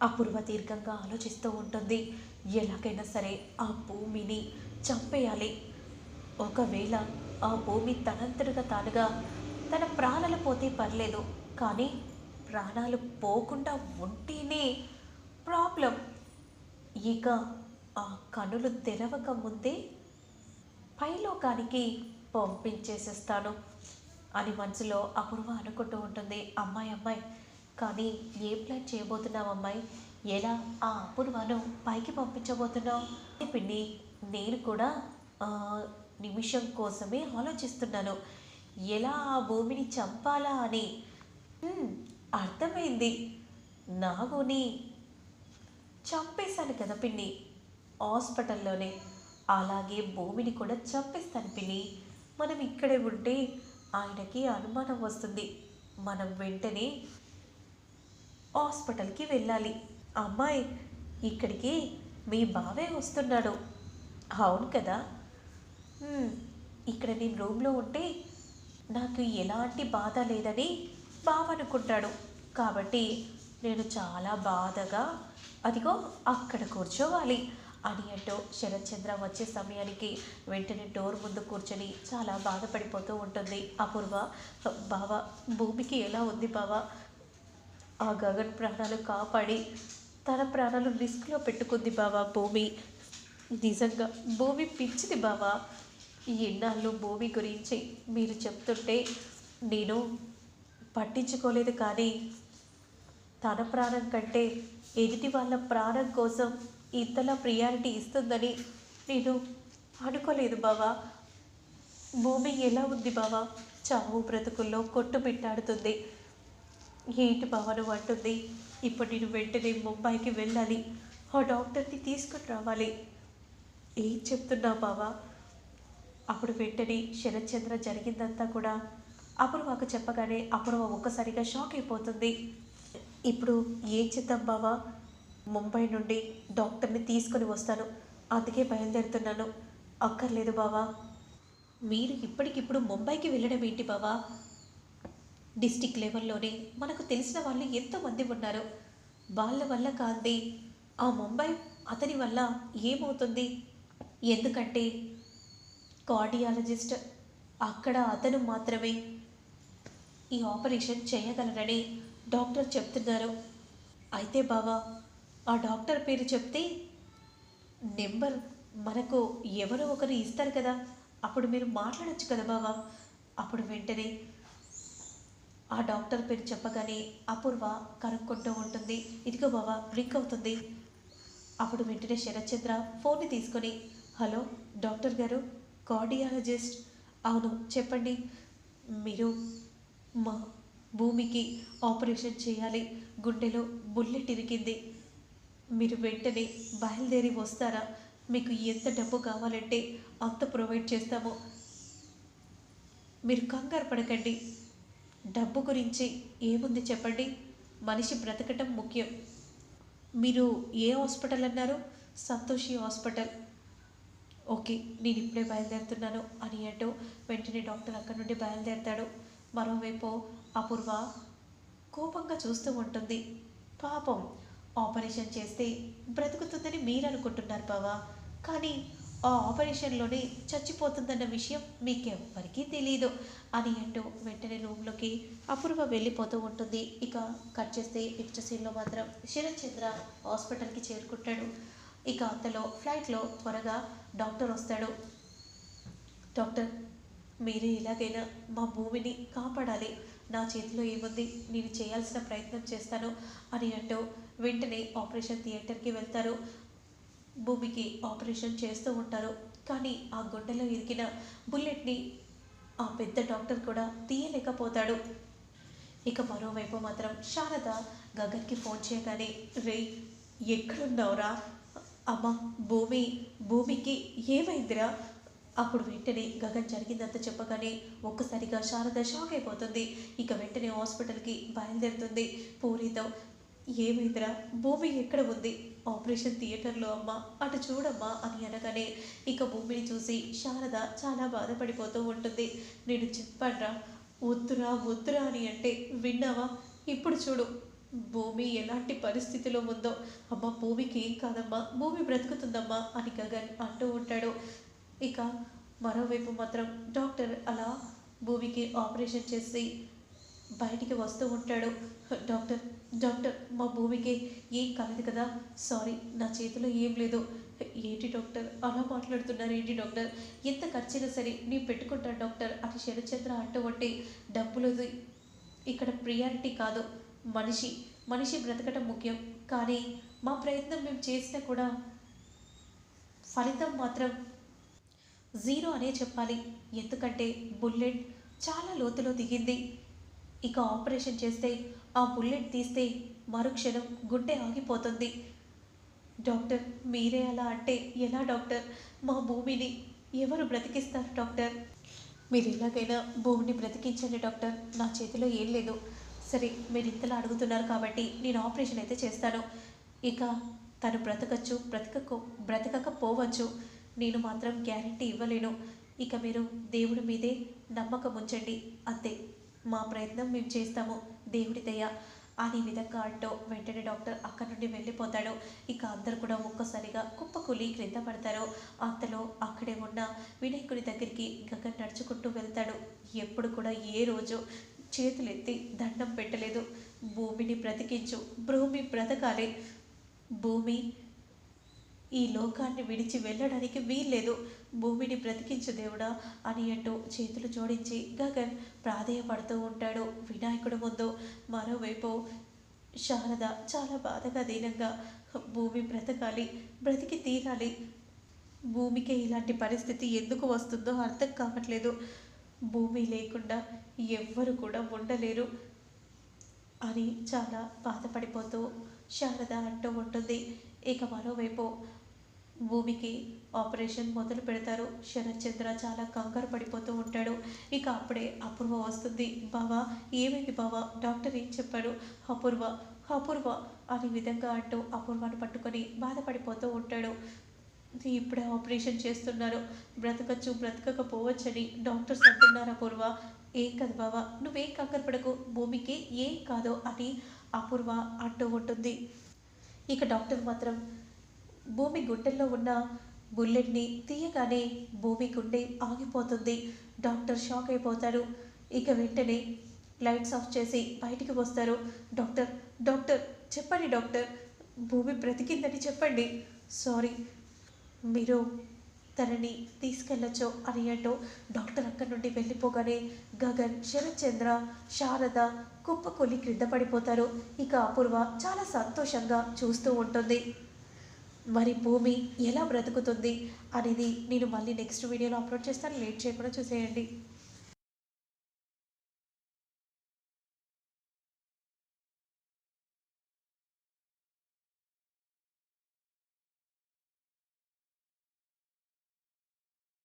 అపూర్వ దీర్ఘంగా ఆలోచిస్తూ ఉంటుంది. ఎలాగైనా సరే ఆ భూమిని చంపేయాలి. ఒకవేళ ఆ భూమి తనంతటిగా తానుగా తన ప్రాణాలు పోతే పర్లేదు. కానీ ప్రాణాలు పోకుండా ఉంటేనే ప్రాబ్లం. ఇక ఆ కనులు తెరవక ముందే పైలోకానికి పంపించేసేస్తాను అని మనసులో అపూర్వ అనుకుంటూ ఉంటుంది. అమ్మాయి అమ్మాయి కానీ ఏ ప్లాన్ చేయబోతున్నావు అమ్మాయి? ఎలా? ఆ అపూర్వను పైకి పంపించబోతున్నావు. పిన్ని నేను కూడా నిమిషం కోసమే ఆలోచిస్తున్నాను. ఎలా ఆ భూమిని చంపాలా అని? అర్థమైంది. నాగుని చంపేశాను కదా పిన్ని. హాస్పిటల్లోనే. అలాగే భూమిని కూడా చంపేస్తాను పిన్ని. మనం ఇక్కడే ఉంటే ఆయనకి అనుమానం వస్తుంది. మనం వెంటనే హాస్పిటల్కి వెళ్ళాలి. అమ్మాయి ఇక్కడికి మీ బావే వస్తున్నాడు. అవును కదా? ఇక్కడ నేను రూమ్లో ఉంటే నాకు ఎలాంటి బాధ లేదని బావ అనుకుంటాడు. కాబట్టి నేను చాలా బాధగా అదిగో అక్కడ కూర్చోవాలి అని అంటూ శరత్చంద్ర వచ్చే సమయానికి వెంటనే డోర్ ముందు కూర్చొని చాలా బాధపడిపోతూ ఉంటుంది. అపూర్వ బావ భూమికి ఎలా ఉంది బావ? ఆ గగన్ ప్రాణాలు కాపాడి తన ప్రాణాలు రిస్క్లో పెట్టుకుంది బావా భూమి. నిజంగా భూమి పిచ్చిది బావా. ఎన్నాళ్ళు భూమి గురించి మీరు చెప్తుంటే నేను పట్టించుకోలేదు కానీ తన ప్రాణం కంటే ఎదుటి వాళ్ళ ప్రాణం కోసం ఇంతలా ప్రియారిటీ ఇస్తుందని నేను అనుకోలేదు బావా. భూమి ఎలా ఉంది బావా? చావు బ్రతుకుల్లో కొట్టుమిట్టాడుతుంది. ఏంటి బావ నువ్వు అంటుంది. ఇప్పుడు నేను వెంటనే ముంబైకి వెళ్ళాలి. ఆ డాక్టర్ని తీసుకుని రావాలి. ఏం చెప్తున్నావు బావా? అప్పుడు వెంటనే శరత్చంద్ర జరిగిందంతా కూడా అపూర్వకు చెప్పగానే అపూర్వ ఒక్కసారిగా షాక్ అయిపోతుంది. ఇప్పుడు ఏం చేద్దాం బావా? ముంబై నుండి డాక్టర్ని తీసుకొని వస్తాను. అందుకే బయలుదేరుతున్నాను. అక్కర్లేదు బావా. మీరు ఇప్పటికిప్పుడు ముంబైకి వెళ్ళడం ఏంటి బావా? డిస్టిక్ లెవెల్లోనే మనకు తెలిసిన వాళ్ళు ఎంతోమంది ఉన్నారు. వాళ్ళ వల్ల కాంది ఆ ముంబై అతని వల్ల ఏమవుతుంది? ఎందుకంటే కార్డియాలజిస్ట్ అక్కడ అతను మాత్రమే ఈ ఆపరేషన్ చేయగలరని డాక్టర్ చెప్తున్నారు. అయితే బావా ఆ డాక్టర్ పేరు చెప్తే నెంబర్ మనకు ఎవరో ఒకరు ఇస్తారు కదా. అప్పుడు మీరు మాట్లాడచ్చు కదా బావా? అప్పుడు వెంటనే ఆ డాక్టర్ పేరు చెప్పగానే అపూర్వ కనుక్కుంటూ ఉంటుంది. ఇదిగో బావా రింక్ అవుతుంది. అప్పుడు వెంటనే శరత్చంద్ర ఫోన్ని తీసుకొని హలో డాక్టర్ గారు కార్డియాలజిస్ట్. అవును చెప్పండి. మీరు మా భూమికి ఆపరేషన్ చేయాలి. గుండెలో బుల్లెట్ ఇరికింది. మీరు వెంటనే బయలుదేరి వస్తారా? మీకు ఎంత డబ్బు కావాలంటే అంత ప్రొవైడ్ చేస్తాము. మీరు కంగారు పడకండి. డబ్బు గురించి ఏముంది చెప్పండి? మనిషి బ్రతకటం ముఖ్యం. మీరు ఏ హాస్పిటల్ అన్నారు? సంతోషి హాస్పిటల్. ఓకే నేను ఇప్పుడే బయలుదేరుతున్నాను అని అంటూ వెంటనే డాక్టర్ అక్కడి నుండి బయలుదేరతాడు. మరోవైపు అపూర్వ కోపంగా చూస్తూ ఉంటుంది. పాపం ఆపరేషన్ చేస్తే బ్రతుకుతుందని మీరు అనుకుంటున్నారు బావా. కానీ ఆ ఆపరేషన్లోనే చచ్చిపోతుందన్న విషయం మీకెవ్వరికీ తెలియదు అని అంటూ వెంటనే రూమ్లోకి అపూర్వ వెళ్ళిపోతూ ఉంటుంది. ఇక కట్ చేస్తే పిక్చర్ సీన్లో మాత్రం శరత్చంద్ర హాస్పిటల్కి చేరుకుంటాడు. ఇక అంతలో ఫ్లైట్లో త్వరగా డాక్టర్ వస్తాడు. డాక్టర్ మీరే ఎలాగైనా మా భూమిని కాపాడాలి. నా చేతిలో ఏముంది? నేను చేయాల్సిన ప్రయత్నం చేస్తాను అని అంటూ వెంటనే ఆపరేషన్ థియేటర్కి వెళ్తారు. భూమికి ఆపరేషన్ చేస్తూ ఉంటారు. కానీ ఆ గుండెలో ఇరికిన బుల్లెట్ని ఆ పెద్ద డాక్టర్ కూడా తీయలేకపోతాడు. ఇక మరోవైపు మాత్రం శారద గగన్కి ఫోన్ చేయగానే రే ఎక్కడున్నావురా? అమ్మ భూమి భూమికి ఏమైందిరా? అప్పుడు వెంటనే గగన్ జరిగిందంతా చెప్పగానే ఒక్కసారిగా శారద షాక్ అయిపోతుంది. ఇక వెంటనే హాస్పిటల్కి బయలుదేరుతుంది. పూరితో ఏమైందిరా? భూమి ఎక్కడ ఉంది? ఆపరేషన్ థియేటర్లో అమ్మా అటు చూడమ్మా అని అనగానే ఇక భూమిని చూసి శారద చాలా బాధపడిపోతూ ఉంటుంది. నేను చెప్పాడ్రా వద్దురా వద్దురా అని అంటే విన్నావా? ఇప్పుడు చూడు భూమి ఎలాంటి పరిస్థితిలో ఉందో. అమ్మ భూమికి ఏం కాదమ్మా భూమి బ్రతుకుతుందమ్మా అని గగన్ అంటూ ఉంటాడు. ఇక మరోవైపు మాత్రం డాక్టర్ అలా భూమికి ఆపరేషన్ చేసి బయటికి వస్తూ ఉంటాడు. డాక్టర్ డాక్టర్ మా భూమికి ఏం కాలేదు కదా. సారీ నా చేతిలో ఏం లేదు. ఏంటి డాక్టర్? అలా మాట్లాడుతున్నారు ఏంటి డాక్టర్? ఎంత ఖర్చైనా సరే నేను పెట్టుకుంటాను డాక్టర్ అని శరచంద్ర అంటూ ఉంటే డబ్బులు ఇక్కడ ప్రియారిటీ కాదు మనిషి. మనిషి బ్రతకటం ముఖ్యం కానీ మా ప్రయత్నం మేము చేసినా కూడా ఫలితం మాత్రం జీరో అనే చెప్పాలి. ఎందుకంటే బుల్లెట్ చాలా లోతులో దిగింది. ఇక ఆపరేషన్ చేస్తే ఆ బుల్లెట్ తీస్తే మరుక్షణం గుండె ఆగిపోతుంది. డాక్టర్ మీరే అలా అంటే ఎలా డాక్టర్? మా భూమిని ఎవరు బ్రతికిస్తారు డాక్టర్? మీరు ఎలాగైనా భూమిని బ్రతికించండి డాక్టర్. నా చేతిలో ఏం లేదు. సరే మీరు ఇంతలా అడుగుతున్నారు కాబట్టి నేను ఆపరేషన్ అయితే చేస్తాను. ఇక తను బ్రతకచ్చు బ్రతకకు బ్రతకకపోవచ్చు నేను మాత్రం గ్యారంటీ ఇవ్వలేను. ఇక మీరు దేవుడి మీదే నమ్మకం ఉంచండి. అంతే. మా ప్రయత్నం మేము చేస్తాము. దేవుడి దయ అనే విధంగా అంటూ వెంటనే డాక్టర్ అక్కడి నుండి వెళ్ళిపోతాడు. ఇక అందరు కూడా ఒక్కసారిగా కుప్పకూలి క్రింద పడతారు. అంతలో అక్కడే ఉన్న వినాయకుడి దగ్గరికి గగన్ నడుచుకుంటూ వెళ్తాడు. ఎప్పుడు కూడా ఏ రోజు చేతులెత్తి దండం పెట్టలేదు. భూమిని బ్రతికించు భూమి బ్రతకాలి. భూమి ఈ లోకాన్ని విడిచి వెళ్ళడానికి వీల్లేదు. భూమిని బ్రతికించు దేవుడా అని అంటూ చేతులు జోడించి గగన్ ప్రాధేయపడుతూ ఉంటాడు. వినాయకుడు ముందు మరోవైపు శారద చాలా బాధగా దీనంగా భూమి బ్రతకాలి బ్రతికి తీరాలి. భూమికి ఇలాంటి పరిస్థితి ఎందుకు వస్తుందో అర్థం కావట్లేదు. భూమి లేకుండా ఎవ్వరు కూడా ఉండలేరు అని చాలా బాధపడిపోతూ శారద అంటూ ఉంటుంది. ఇక మరోవైపు భూమికి ఆపరేషన్ మొదలు పెడతారు. శరత్చంద్ర చాలా కంగారు పడిపోతూ ఉంటాడు. ఇక అప్పుడే అపూర్వ వస్తుంది. బావా ఏమైంది బావా? డాక్టర్ ఏం చెప్పాడు? అపూర్వ అపూర్వ అనే విధంగా అంటూ అపూర్వను పట్టుకొని బాధపడిపోతూ ఉంటాడు. ఇప్పుడే ఆపరేషన్ చేస్తున్నారు. బ్రతకచ్చు బ్రతకకపోవచ్చని డాక్టర్స్ అంటున్నారు అపూర్వ. ఏం కాదు బావా నువ్వేం కంగారు పడకు. భూమికి ఏం కాదు అని అపూర్వ అంటూ ఉంటుంది. ఇక డాక్టర్ మాత్రం భూమి గుండెల్లో ఉన్న బుల్లెట్ని తీయగానే భూమి గుండె ఆగిపోతుంది. డాక్టర్ షాక్ అయిపోతారు. ఇక వెంటనే లైట్స్ ఆఫ్ చేసి బయటికి వస్తారు. డాక్టర్ డాక్టర్ చెప్పండి డాక్టర్. భూమి బ్రతికిందని చెప్పండి. సారీ మీరు తనని తీసుకెళ్ళచ్చు అని అంటూ డాక్టర్ అక్కడి నుండి వెళ్ళిపోగానే గగన్ శరత్చంద్ర శారద కుప్పకొల్లి క్రింద పడిపోతారు. ఇక అపూర్వ చాలా సంతోషంగా చూస్తూ ఉంటుంది. మరి భూమి ఎలా బ్రతుకుతుంది అనేది నేను మళ్ళీ నెక్స్ట్ వీడియోలో అప్లోడ్ చేస్తాను. లేట్ చేయకుండా చూసేయండి.